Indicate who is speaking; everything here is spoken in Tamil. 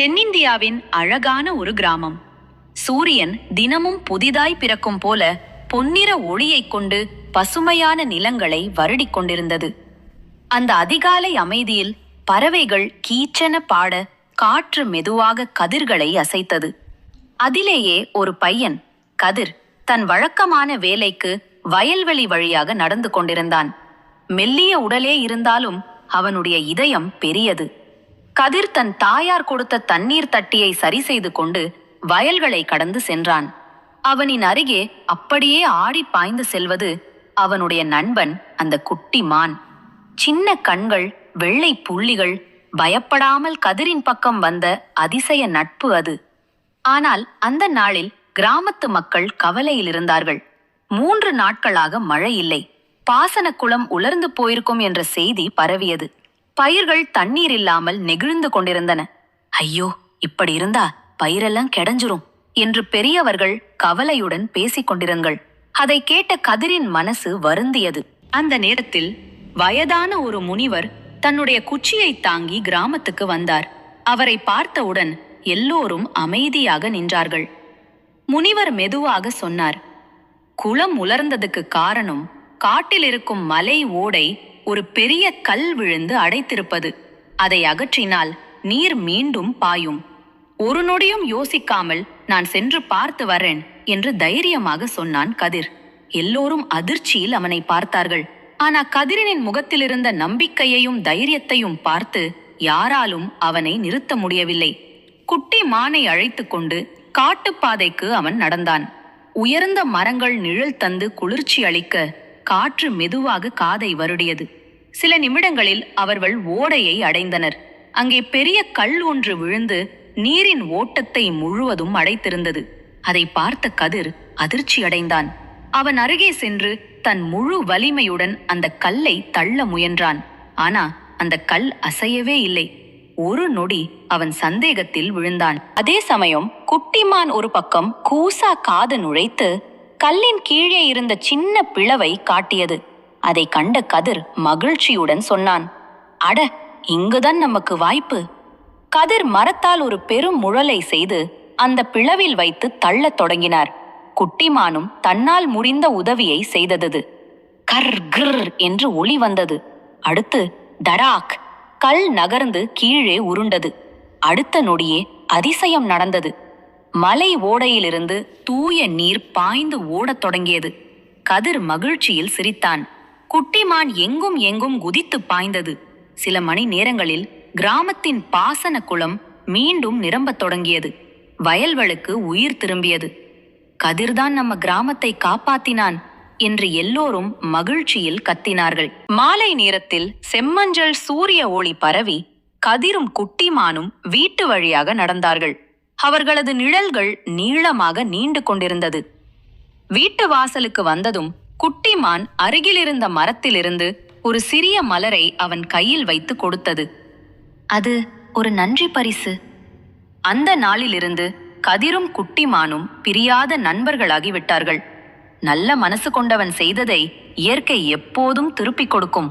Speaker 1: தென்னிந்தியாவின் அழகான ஒரு கிராமம். சூரியன் தினமும் புதிதாய் பிறக்கும் போல பொன்னிற ஒளியைக் கொண்டு பசுமையான நிலங்களை வருடிக் கொண்டிருந்தது. அந்த அதிகாலை அமைதியில் பறவைகள் கீச்சென பாட காற்று மெதுவாக கதிர்களை அசைத்தது. அதிலேயே ஒரு பையன் கதிர் தன் வழக்கமான வேலைக்கு வயல்வெளி வழியாக நடந்து கொண்டிருந்தான். மெல்லிய உடலே இருந்தாலும் அவனுடைய இதயம் பெரியது. கதிர் தன் தாயார் கொடுத்த தண்ணீர் தட்டியை சரி செய்து கொண்டு வயல்களை கடந்து சென்றான். அவனின் அருகே அப்படியே ஆடி பாய்ந்து செல்வது அவனுடைய நண்பன் அந்த குட்டி மான். சின்ன கண்கள் வெள்ளை புள்ளிகள் பயப்படாமல் கதிரின் பக்கம் வந்த அதிசய நட்பு அது. ஆனால் அந்த நாளில் கிராமத்து மக்கள் கவலையில் இருந்தார்கள். மூன்று நாட்களாக மழை இல்லை. பாசன குளம் உலர்ந்து போயிருக்கும் என்ற செய்தி பரவியது. பயிர்கள் தண்ணீர் இல்லாமல் நெகிழ்ந்து கொண்டிருந்தன. ஐயோ இப்படி இருந்தா பயிரெல்லாம் கெடஞ்சிரும் என்று பெரியவர்கள் கவலையுடன் பேசிக் கொண்டிருங்கள். அதை கேட்ட கதிரின் மனசு வருந்தியது. அந்த நேரத்தில் வயதான ஒரு முனிவர் தன்னுடைய குச்சியை தாங்கி கிராமத்துக்கு வந்தார். அவரை பார்த்தவுடன் எல்லோரும் அமைதியாக நின்றார்கள். முனிவர் மெதுவாக சொன்னார் குளம் உலர்ந்ததுக்கு காரணம் காட்டில் இருக்கும் மலை ஓடை ஒரு பெரிய கல் விழுந்து அடைத்திருப்பது. அதை அகற்றினால் நீர் மீண்டும் பாயும். ஒரு நொடியும் யோசிக்காமல் நான் சென்று பார்த்து வரேன் என்று தைரியமாக சொன்னான் கதிர். எல்லோரும் அதிர்ச்சியில் அவனை பார்த்தார்கள். ஆனா கதிரினின் முகத்திலிருந்த நம்பிக்கையையும் தைரியத்தையும் பார்த்து யாராலும் அவனை நிறுத்த முடியவில்லை. குட்டி மானை அழைத்து கொண்டு காட்டுப்பாதைக்கு அவன் நடந்தான். உயர்ந்த மரங்கள் நிழல் தந்து குளிர்ச்சி அளிக்க காற்று மெதுவாக காதை வருடியது. சில நிமிடங்களில் அவர்கள் ஓடையை அடைந்தனர். அங்கே பெரிய கல் ஒன்று விழுந்து நீரின் ஓட்டத்தை முழுவதும் அடைத்திருந்தது. அதை பார்த்த கதிர் அதிர்ச்சி அடைந்தான் அவன் அருகே சென்று தன் முழு வலிமையுடன் அந்த கல்லை தள்ள முயன்றான். ஆனா அந்த கல் அசையவே இல்லை. ஒரு நொடி அவன் சந்தேகத்தில் விழுந்தான். அதே சமயம் குட்டிமான் ஒரு பக்கம் கூசா காது நுழைத்து கல்லின் கீழே இருந்த சின்ன பிளவை காட்டியது. அதை கண்ட கதிர் மகிழ்ச்சியுடன் சொன்னான் அட இங்குதான் நமக்கு வாய்ப்பு. கதிர் மரத்தால் ஒரு பெரும் முழலை செய்து அந்த பிளவில் வைத்து தள்ளத் தொடங்கினார். குட்டிமானும் தன்னால் முடிந்த உதவியை செய்தது கர் கிர் என்று ஒளி வந்தது. அடுத்து தடாக் கல் நகர்ந்து கீழே உருண்டது. அடுத்த நொடியே அதிசயம் நடந்தது. மலை ஓடையிலிருந்து தூய நீர் பாய்ந்து ஓடத் தொடங்கியது. கதிர் மகிழ்ச்சியில் சிரித்தான். குட்டிமான் எங்கும் எங்கும் குதித்து பாய்ந்தது. சில மணி நேரங்களில் கிராமத்தின் பாசன குளம் மீண்டும் நிரம்பத் தொடங்கியது. வயல்வளுக்கு உயிர் திரும்பியது. கதிர்தான் நம்ம கிராமத்தை காப்பாத்தினான் என்று எல்லோரும் மகிழ்ச்சியில் கத்தினார்கள். மாலை நேரத்தில் செம்மஞ்சள் சூரிய ஒளி பரவி கதிரும் குட்டிமானும் வீட்டு வழியாக நடந்தார்கள். அவர்களது நிழல்கள் நீளமாக நீண்டு கொண்டிருந்தது. வீட்டு வாசலுக்கு வந்ததும் குட்டிமான் அருகிலிருந்த மரத்திலிருந்து ஒரு சிறிய மலரை அவன் கையில் வைத்து கொடுத்தது. அது ஒரு நன்றி பரிசு. அந்த நாளிலிருந்து கதிரும் குட்டிமானும் பிரியாத நண்பர்களாகிவிட்டார்கள். நல்ல மனசு கொண்டவன் செய்ததை இயற்கை எப்போதும் திருப்பிக் கொடுக்கும்.